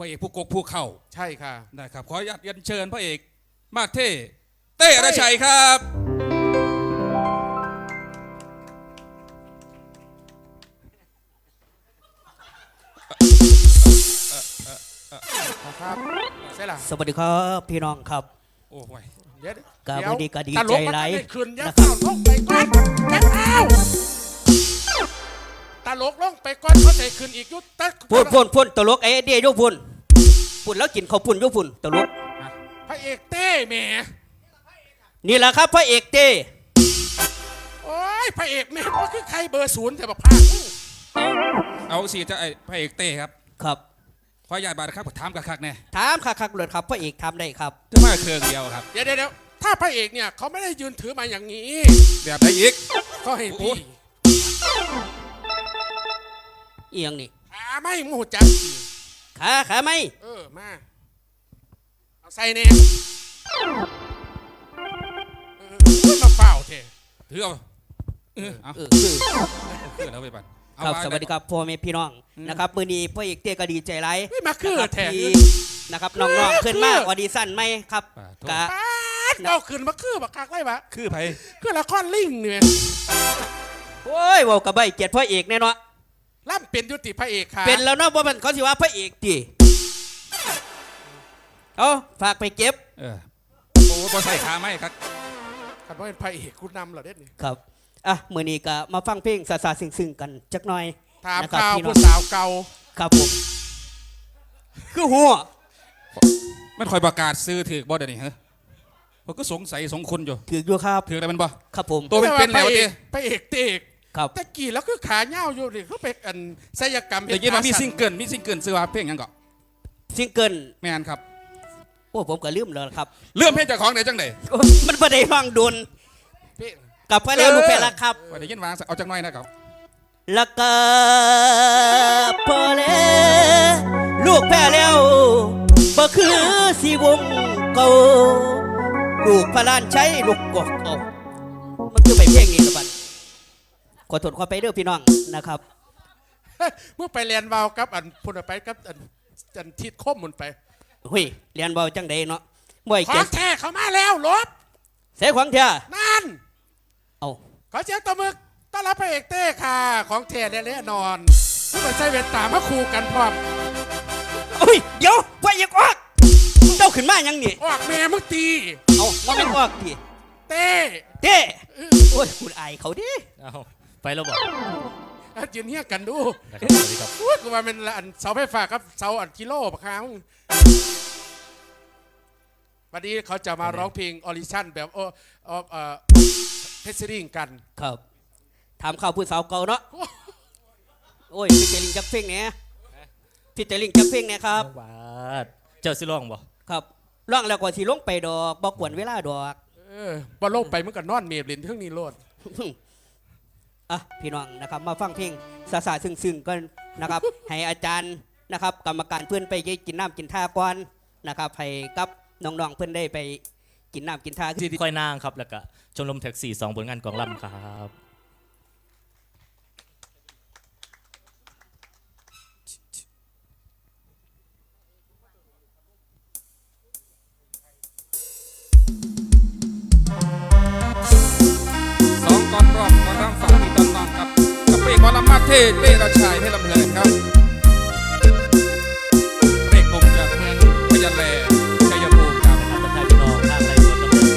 พระเอกผู้กกผู้เข้าใช่ค่ะนะครับขออนุญาตเรียนเชิญพระเอกมากเท่เต้ระชัยครับครับใช่ล่ะสวัสดีครับพี่น้องครับโอ้ยเดี๋ยวกาเดี๋ยววันนี้ก็ดีตลใจมันหลายไม่ขึ้นยันะดครับเต้าลงไปก่อนแกเอ้าตลกลงไปก่อนเขาใส่ขึ้นอีกอยุตตะพุ่นพุ่นพุ่นตลกไอ้เดียยุพุ่น พุ่นแล้วกินข้าวพุ่นยุพุ่นตลกพระเอกเต้แหมนี่แหละครับพระเอกเต้โอ้ยพระเอกแม่ก็คือใครเบอร์ศูนย์แต่แบบพาเอาสิจะไอ้พระเอกเต้ครับครับขออนุญาตบาดครับถามกับคักแน่ถามคักๆเลยครับพระเอกทำได้ครับจะมาเครื่องเดียวครับ เดี๋ยวเดี๋ยวเดี๋ยวถ้าพระเอกเนี่ยเขาไม่ได้ยืนถือมาอย่างนี้ แบบไหนอีกเขาให้พี่เอียงนี่ขาไม่มูจัก ขาขาไหมเออ มา เอาใส่เน่เออมาเปล่าเถอะถือเอาเออเอาเออคือคือแล้วไปบัดเอาครับาสวัสดีครับพ่อแม่พี่น้องนะครับมือนี้พระเอกเต้ก็ดีใจไรไม่มาคือนะครับแท้ที่นะครับน้องๆขึ้นมาออดิชั่นไหมครับป่าโทษ กะ เอาขึ้นมาคือบักคักไรวะคือไผคือละครลิงเนี่ยโอ้ยเว่ากับใบเกียรติพระเอกแน่เนอน ล่ำเป็นยุติพระเอกค่ะเป็นแล้วเนาะว่ามันเขาสิว่าพระเอกดิเอาฝากไปเก็บเออโอ้พอใส่ขาไหมครับคันว่าเป็นพระเอกคุณนำเหรอเด็ดนี่ครับอะมือนี้ก็มาฟังเพลงซาซาซึ้งๆกันจักหน่อยถามนะครับข่าวพี่น้องผู้สาวเก่าครับผมคือหัวมันคอยประกาศซื้อถือบ่เดี๋ยวนี้เหรอผมก็สงสัยสงคุณอยู่ถืออยู่ครับถืออะไรมันบ่ ครับผม ตัวเป็นๆแล้วพระเอดิกพระเอกเตก ครับตะกี้แล้วคือขาเน่าอยู่ดิเขาไปอันศัลยกรรมเดี๋ยวนี้มันมีขาซิงเกิลมีซิงเกิลซื้อว่าเพลงหยังก่อนซิงเกิลแม่นครับโอ้ผมก็ลืมแล้วครับเรื่องเพลงเจากของไหนจังไดโอ้มันประเดี๋ยวฟังดุนเพลงกลับไปแล้วลูกแพรละครับ ว่าได้ยินวางเอาจังน้อยนะครับแล้วก็พอแล้วลูกแพ้แล้วบ่คือสีวงเก่าลูกพระลานใช้ลูกกอกเอามันคือไปเพลงนี้ละบัด ขอโทษขอไปเด้อพี่น้องนะครับเมื่อไปเรียนวาวกับอันพุ่นไปกับอันอันทิศคมหมุนไปเฮ้ยเรียนเบาจังใดเนาะบ่อยขอเก็งแท้เขามาแล้วลบเสียขวางเถอะนั่น เอาขอเสียงตบมือต้อนรับพระเอกเต้ค่ะ ของแท้แน่นอนเพื่อใช้เวทตามาคู่กันพร้อมเฮ้ยเดี๋ยวไปอีกออกเจ้าขึ้นมายังนี่ออกแม่มึงตี เอาว่าไม่นออกดิเต้เต้โอ้ยคุณอายเขาดิเอา ไปแล้วบอกอะยืนเฮียกันดูนะครับสวัสดีครับ อุ้ยกูว่าเป็นอันเสาไฟฟ้าครับเสาอันกิโลปะครับวันนี้เขาจะมาร้องเพลงออริชั่นแบบโอเออเออเทสซิ่งกันครับ ถามข่าวผู้สาวเก่าเนาะ โอ้ยพี่เจลิงจักเพลงเนี่ยพี่เจลิงจักเพลงเนี่ยครับบาดเจ้าสิร้องบ่ครับร่องแล้วกว่าสิลงไปดอกบอกกวนเวลาดอก เออบอลโลกไปมันก็นอนเมียบลินเท่งนี้โลด อะพี่น้องนะครับมาฟังเพลงสาสาๆซึ้งก็นนะครับให้อาจารย์นะครับ กรรมการเพื่อนไปกินน้ำกินท่าก่อนนะครับให้กับน้องๆเพื่อนได้ไปกินน้ำกินท่าค่อยนางครับแล้วก็ชมรมแท็กซี่สองผลงานกองลำครับ เท่เต้ระชัยเท่ลำเพลินครับเพลงหนุ่มจากเมืองพะยาแลชัยภูมิครับนะครับท่านพี่น้องทางไรสดน้ำเงิน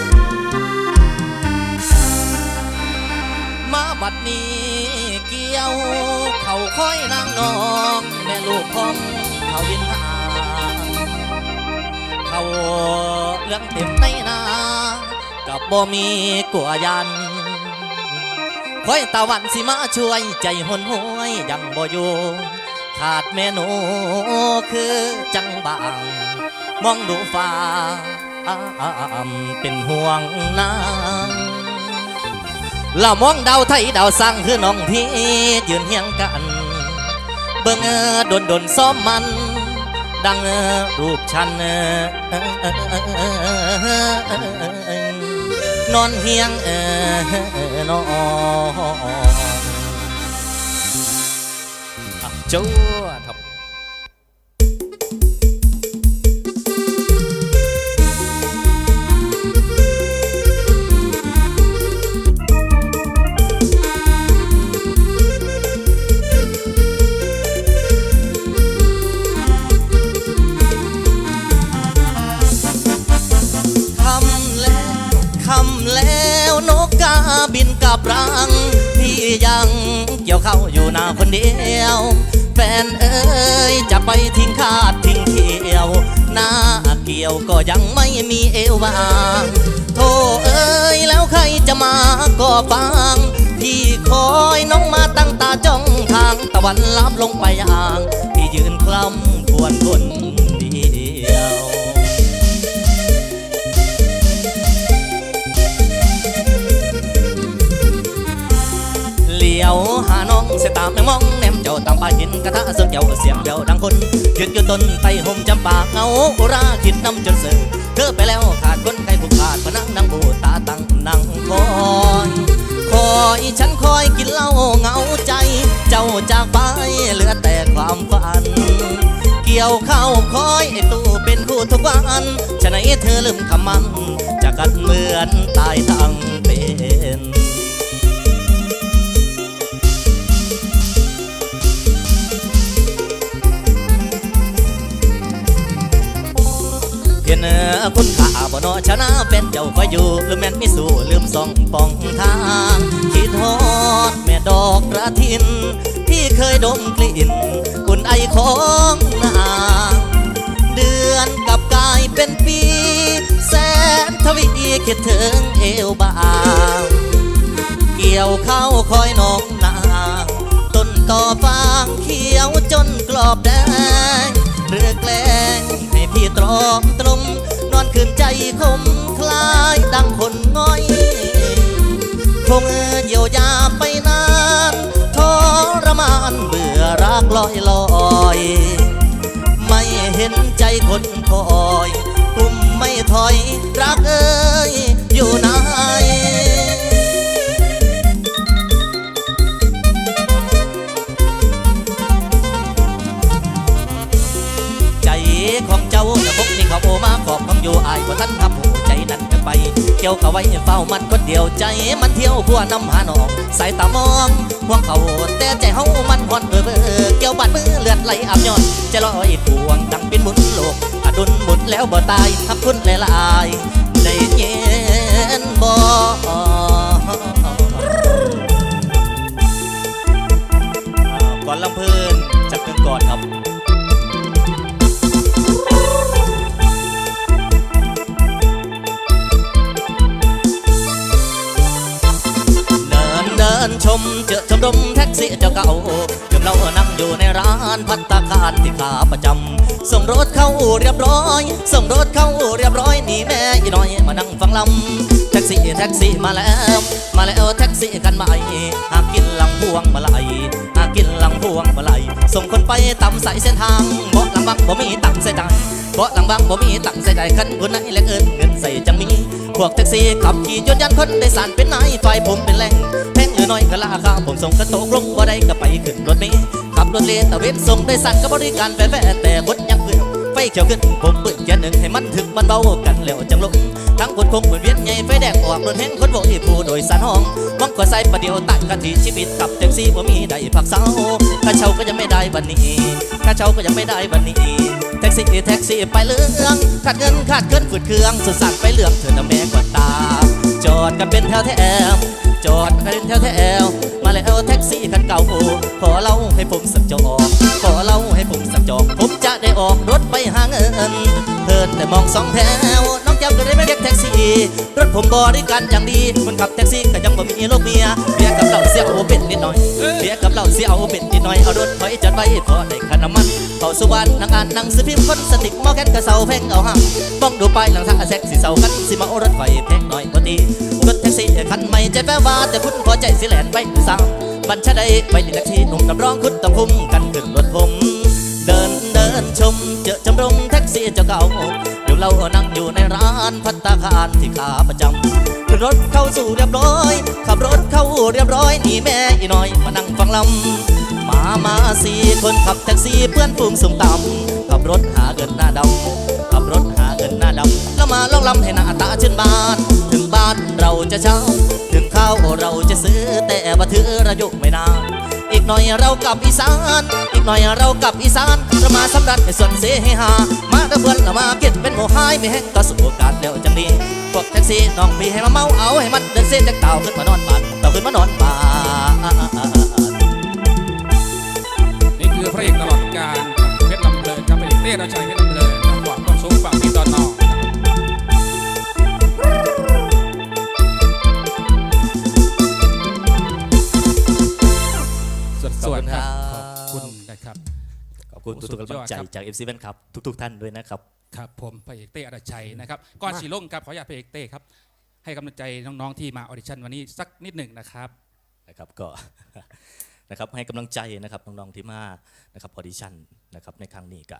มาบัดนี้เกี่ยว เขาค่อยนางน้อง แม่ลูกของเขาวินหาเขาเรื่องเต็มในนากับบ่มีกลัวยัน คอยตะวันสิมาช่วยใจหนหวยยังบ่อยู่ขาดแม่หนูคือจังบาง มองดูฟ้าเป็นห่วงนางเรามองดาวไทยดาวสังคือน้องพี่ยืนเฮียงกัน เบิ่งดนดนซ้อมมัน ดังรูปฉัน นอนเฮียงนอนอะจ้วครับ กี่ยวเข้าอยู่หน้าคนเดียว แฟนเอ๋ยจะไปทิ้งคาดทิ้งเที่ยวหน้าเกี่ยวก็ยังไม่มีเอวบางโธ่เอ๋ยแล้วใครจะมาก็ฟังพี่คอยน้องมาตั้งตาจ้องทางตะวันลับลงไปอ่าง พี่ยืนคลำควรคน กระทะเสียงเจ้าเสียงเบลดังคนยืนอยู่ต้นไตห่มจำปาเงาอุราคิดนำจนเสือเธอไปแล้วขาดคนใครผูกขาดมานั่งนังบูตาตั้งนั่งคอยคอยฉันคอยกินเหล้าเงาใจ เจ้าจากไปเหลือแต่ความฝัน เกี่ยวข้าวคอยไอตู้เป็นคู่ทุกวันฉะไหนเธอลืมคำมันจะกัดเหมือนตายทั้งเป็น นอคุณค่าบ่นอชนะเป็นเจ้าคอยอยู่ลืมแม่นมิสู่ลืมส่องปองทาง คิดฮอดแม่ดอกกระทิน ที่เคยดมกลิ่นอุ่นไอของนางเดือนกับกายเป็นปี แสนทวีคิดถึงเอวบางเกี่ยวเข้าคอยน้องนางต้นต่อฟางเขียวจนกรอบแดง เรือแกล้งให้พี่ตรอมตรม นอนคืนใจคมคลายดังคนง่อย คงเยียวยาไปนานทรมานเบื่อรักลอยลอย ไม่เห็นใจคนคอย กุมไม่ถอย รักเอ้ยอยู่ไหน อบคำอยู่อายว่าท่านทำหัวใจนั้นกันไปเกี่ยวกับไว้เฝ้ามันคนเดียวใจ มันเที่ยวพัวน้ำหาหนองสายตามองห่วงเขาแต่ใจเฮามันหอนเบอเบอเกี่ยวบาดมือเลือดไหลอาบย้อนใจลอยพวงดังเป็นหมุนโลกอดุลหมุนแล้วบ่ตายทับคุณหลายๆได้เย็นบ่ก่อนลำเพลิน แท็กซี่เจ้าเก่าจมเรานั่งอยู่ในร้านพัตตาคารที่ขาประจำส่งรถเข้าอู่เรียบร้อย ส่งรถเข้าอู่เรียบร้อยนี่แม่ยีน้อยมานั่งฟังลำแท็กซี่แท็กซี่มาแล้ว มาแล้วแท็กซี่คันใหม่หากกินหลังพวงมาลัยหากกินหลังพวงมาลัยส่งคนไปตามสายเส้นทางเบาหลังบักบ่มีตังใส่ใจเบาหลังบักบ่มีตังใส่ใจคันคนไหนแลกเอินเงินใส่จังมีพวกแท็กซี่ขับขี่ยนยันคนโดยสารเป็นนายฝ่ายผมเป็นแหล่งแพงหรือน้อยก็ราคา ส่งกระโตกลงบ่ได้ก็ไปขึ้นรถเมล์ขับรถเลนตะเวนส่งโดยสารก็บริการแฟร์ๆแต่คนยังเพื่อไฟเขียวขึ้นผมเปิดแค่หนึ่งให้มันถึงมันเบากันแล้วจังลงทั้งคนคงเหมือนเวียนใหญ่ไฟแดงออกรถแห้งคนโบยผู้โดยสารห้องมังก็ใส่ประเดี๋ยวตัดกะทิชีวิตกับแท็กซี่บ่มีได้พักเศร้าค่าเช่าก็ยังไม่ได้วันนี้ค่าเช่าก็ยังไม่ได้วันนี้แท็กซี่แท็กซี่ไปเรื่องขาดเงินขาดเกินฝืดเครื่องสุดสัตว์ไปเหลืองเธอน้ำแม่กว่าตาจอดกันเป็นแถวแถว จอดกันเป็นแถวแถวมาแล้วแท็กซี่คันเก่าขอเล่าให้ผมสักจอกขอเล่าให้ผมสักจอกผมจะได้ออกรถไปหาเงินเพิ่นแต่มองสองแถวน้องแก้วก็ได้ไม่เรียกแท็กซี่รถผมบริการอย่างดีคนขับแท็กซี่ก็ยังบ่มีลูกเมียเบียกับเหล้าเสียเอเป็นนิดหน่อยเบียกับเหล้าเสียเอเป็นนิดหน่อยเอารถถอยจอดไว้พอได้ค่าน้ำมันเขาสุวรรณนั่งอ่านนังสือพิมพ์คนสติกหมอแคทกระเซาแพงเอาหังมองดูไปหลังทางอาแซกสิเซากันสิมาเอรถไฟแพงหน่อยพอดีรถ แท็กซี่คันใหม่ใจแปลว่าแต่คุณพอใจสิแลนไปหรือสั่งบัญชาได้ไปในแท็กซี่หนุ่มกับร้องคุณต้องคุ้มกันขึ้นรถผม เดินเดินชมเจอจำรงแท็กซี่เจ้าเก่าเดี๋ยวเรานั่งอยู่ในร้านพัตตาคารที่ขาประจำขึ้นรถเข้าสู่เรียบร้อย ขับรถเข้าเรียบร้อยนี่แม่อีน้อยมานั่งฟังลำมามาสี่คนขับแท็กซี่เพื่อนฝูงสุ่มต่ำขับรถหาเงินหน้าดำขับรถหาเงินหน้าดำแล้วมาลองลำให้หน้าตาชื่นบานถึงบ้าน จะเช่าถึงข้าวเราจะซื้อแต่ว่าถือระยุไม่นานอีกหน่อยเรากลับอีสาน อีกหน่อยเรากลับอีสานเรามาสำรัดในส่วนเสให้หา มาเด้อเพื่อนเรามาเก็ตเป็นโมหายไม่แห้งก็สู่โอกาสแล้วจังนี้พวกแท็กซี่น้องพี่ให้มาเมาเอาให้มันเดินเส้นจากเต่าขึ้นมานอนบ้านเต่าขึ้นมานอนบ้านนี่คือพระเอกตลอดการเพชรลำเพลินครับพระเอกเต้ราชัยเพชร คุณทุกๆกำลังใจสุดยอดครับจาก FC แฟนครับทุก ๆ ท่านด้วยนะครับ ครับผมพระเอกเต้อรชัยนะครับก่อนสีลงครับขออนุญาตพระเอกเต้ครับให้กำลังใจน้องๆที่มาออดิชั่นวันนี้สักนิดหนึ่งนะครับนะครับก็ นะครับให้กำลังใจนะครับน้องๆที่มานะครับออดิชั่นนะครับในครั้งนี้ก็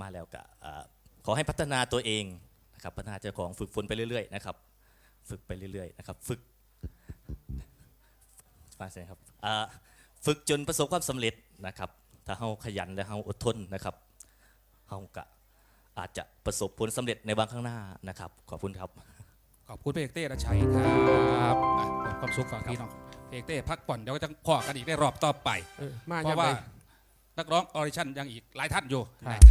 มาแล้วก็อ่าขอให้พัฒนาตัวเองนะครับพัฒนาเจ้าของฝึกฝนไปเรื่อยๆนะครับฝึกไปเรื่อยๆนะครับฝึกมาใช่ครับอ่าฝึกจนประสบความสำเร็จนะครับ ถ้าเราขยันและเราอดทนนะครับเราก็อาจจะประสบผลสำเร็จในวันข้างหน้านะครับ ขอบคุณครับ ขอบคุณพระเอกเต้อรชัยครับอะขอบความสุขฝากพี่น้องพระเอกเต้พักผ่อนเดี๋ยวก็จะพอกันอีกได้รอบต่อไปเออมาเพยังราะไงว่า นักร้องออดิชั่นยังอีกหลายท่านอยู่ครับนะ